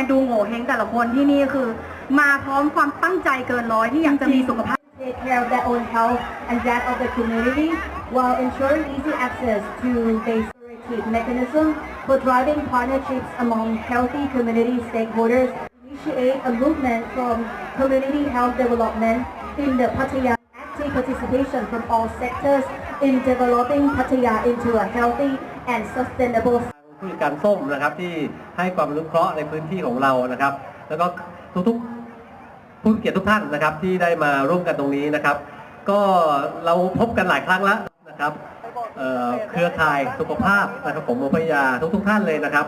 แล้วแนนดูโง่เฮงแต่ละคนที่นี่คือ มาพร้อมความตั้งใจเกินร้อยที่อยากจะมีสุขภาพ take care of their own health and that of the community while ensuring easy access to basic mechanism for driving partnerships among healthy community stakeholders, initiate a movement from community health development in the Pattaya active participation from all sectors in developing Pattaya into a healthy and sustainable ผู้จัดการส้มนะครับ ที่ให้ความอนุเคราะห์ในพื้นที่ของเรานะครับ แล้วก็ทุกๆผู้เกียรติทุกท่านนะครับ ที่ได้มาร่วมกันตรงนี้นะครับ ก็เราพบกันหลายครั้งแล้วนะครับเเครือข่ายสุขภาพนะครับผมโมพยาทุกๆท่านเลยนะครับ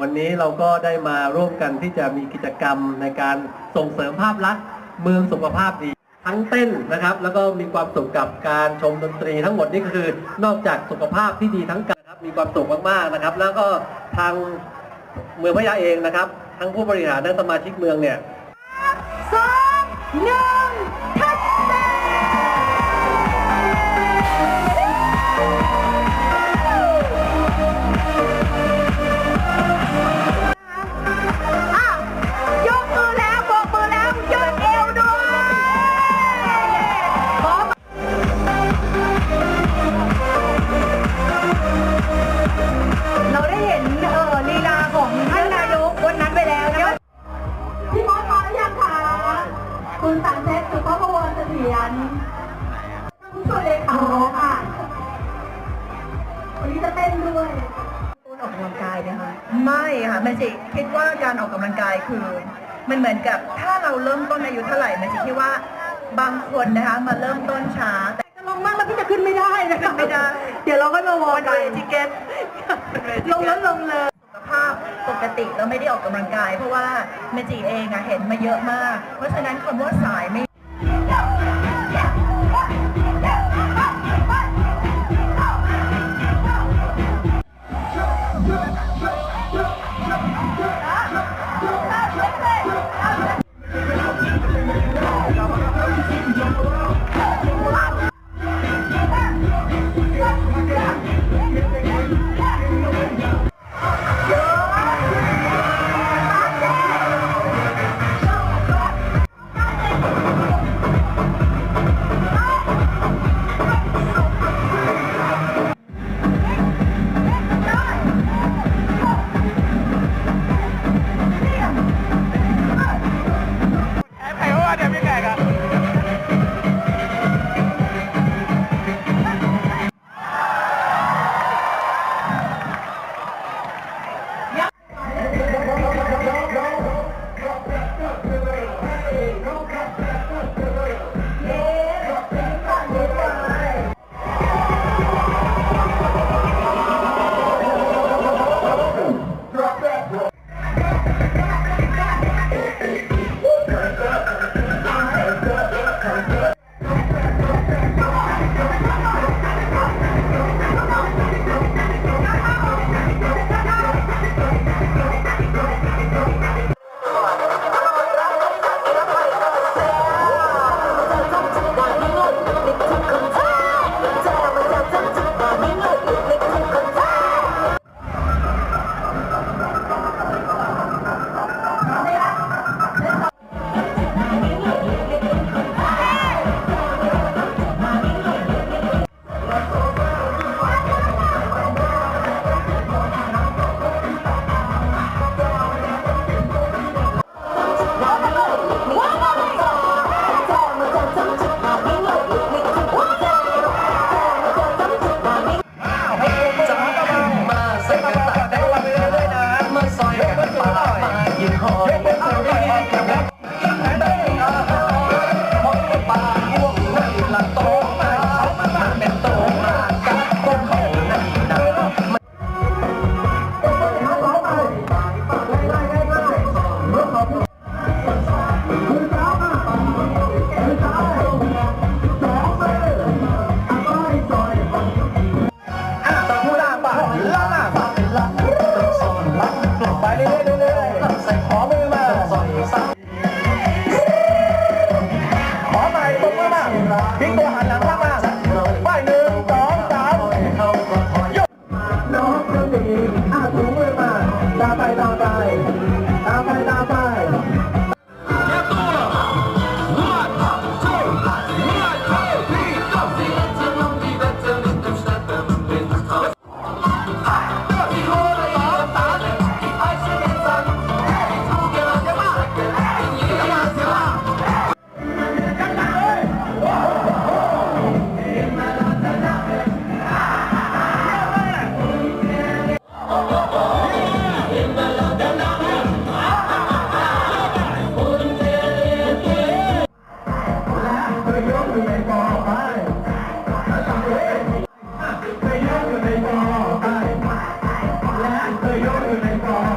วันนี้เราก็ได้มาร่วมกันที่จะมีกิจกรรมในการส่งเสริมภาพลักษณ์เมืองสุขภาพดีทั้งเต้นนะครับ แล้วก็มีความสุขกับการชมดนตรีทั้งหมดนี่ก็คือนอกจากสุขภาพที่ดีทั้งกาย มีความสุขมากๆนะครับ แล้วก็ทางเมืองพะยาเองนะครับ ทั้งผู้บริหารทั้งสมาชิกเมืองเนี่ย สองหนึ่ง ไม่ค่ะมันจิคิดว่าการออกกำลังกายคือ มันเหมือนกับถ้าเราเริ่มต้นอายุเท่าไหร่มันจิคิดว่าบางคนนะคะมาเริ่มต้นช้าแต่จะลงมากแล้วพี่จะขึ้นไม่ได้นะคะไม่ได้ เดี๋ยวเราก็มาวอวันนกัเวนทิเก็ตลงแล้วลงเลยสุขภาพปกติแล้วไม่ได้ออกกำลังกาย เพราะว่าเมจิเองอะเห็นมาเยอะมาก เพราะฉะนั้นคำว่าสายไม่ heart. Sayıyorum ben